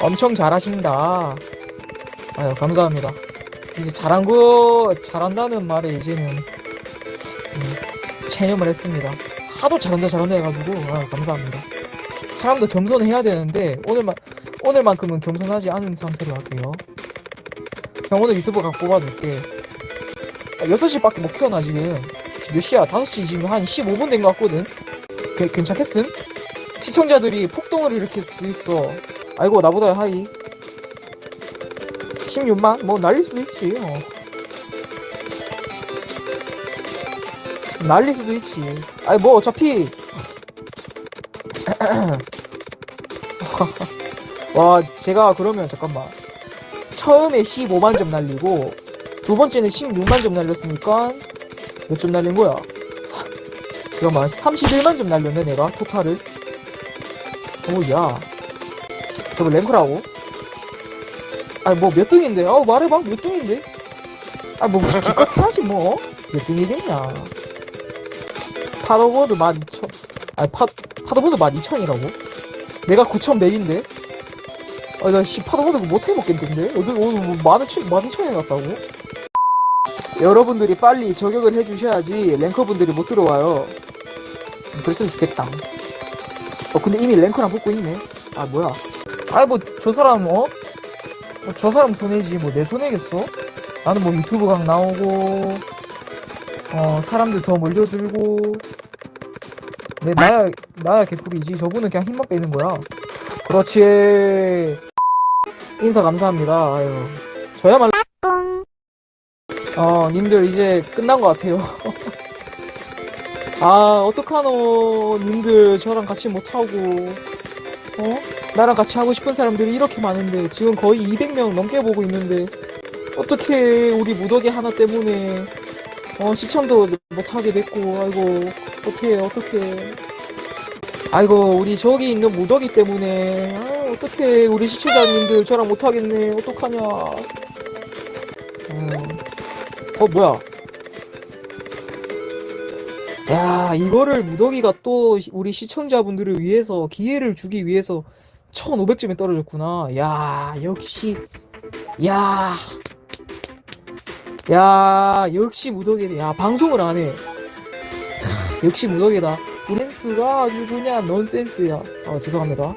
엄청 잘하신다. 아유, 감사합니다. 이제 잘한 거, 잘한다는 말에 이제는, 음, 체념을 했습니다. 하도 잘한다, 잘한다 해가지고, 아, 감사합니다. 사람도 겸손해야 되는데, 오늘만, 오늘만큼은 겸손하지 않은 상태로 할게요. 형, 오늘 유튜브 각 뽑아줄게. 아, 6시밖에 못 키워놔, 지금. 지금 몇 시야? 5시 지금 한 15분 된 것 같거든? 게- 괜찮겠음? 시청자들이 폭동을 일으킬 수 있어. 아이고, 나보다 하이. 16만? 뭐, 날릴 수도 있지, 어. 날릴 수도 있지. 아니, 뭐, 어차피. 와, 제가 그러면, 잠깐만. 처음에 15만 점 날리고, 두 번째는 16만 점 날렸으니까, 몇 점 날린 거야? 사, 잠깐만, 31만 점 날렸네, 내가, 토탈을. 오, 야. 저거 랭크라고? 아니, 뭐, 몇 등인데? 어, 말해봐, 몇 등인데? 아, 뭐, 기껏 해야지, 뭐. 몇 등이겠냐. 파도보드 12,000. 아니, 파, 파도보드 12,000이라고? 내가 9,100인데? 아, 나, 씨, 파도보드 못 해 먹겠는데? 오늘, 오늘 뭐, 12,000, 12,000에 갔다고? 여러분들이 빨리 저격을 해주셔야지 랭커분들이 못 들어와요. 그랬으면 좋겠다. 어, 근데 이미 랭커랑 붙고 있네. 아, 뭐야. 아이, 뭐, 저 사람, 어? 어, 저 사람 손해지, 뭐, 내 손해겠어? 나는 뭐, 유튜브 각 나오고, 어, 사람들 더 몰려들고, 내, 나야, 나야 개꿀이지. 저분은 그냥 힘만 빼는 거야. 그렇지. 인사 감사합니다. 아유. 저야말로. 어, 님들 이제 끝난 것 같아요. 아, 어떡하노. 님들 저랑 같이 못하고, 어? 나랑 같이 하고 싶은 사람들이 이렇게 많은데, 지금 거의 200명 넘게 보고 있는데, 어떻게 우리 무더기 하나 때문에, 어, 시청도 못하게 됐고, 아이고, 어떡해, 어떡해. 아이고, 우리 저기 있는 무더기 때문에, 아, 어떡해, 우리 시청자님들 저랑 못하겠네, 어떡하냐. 음. 어, 뭐야. 야, 이거를 무더기가 또 시- 우리 시청자분들을 위해서 기회를 주기 위해서 1500점에 떨어졌구나. 야, 역시. 야. 야, 역시 무더기네. 야, 방송을 안 해. 하, 역시 무더기다. 우리 센스가 아주 그냥 넌센스야. 아, 죄송합니다.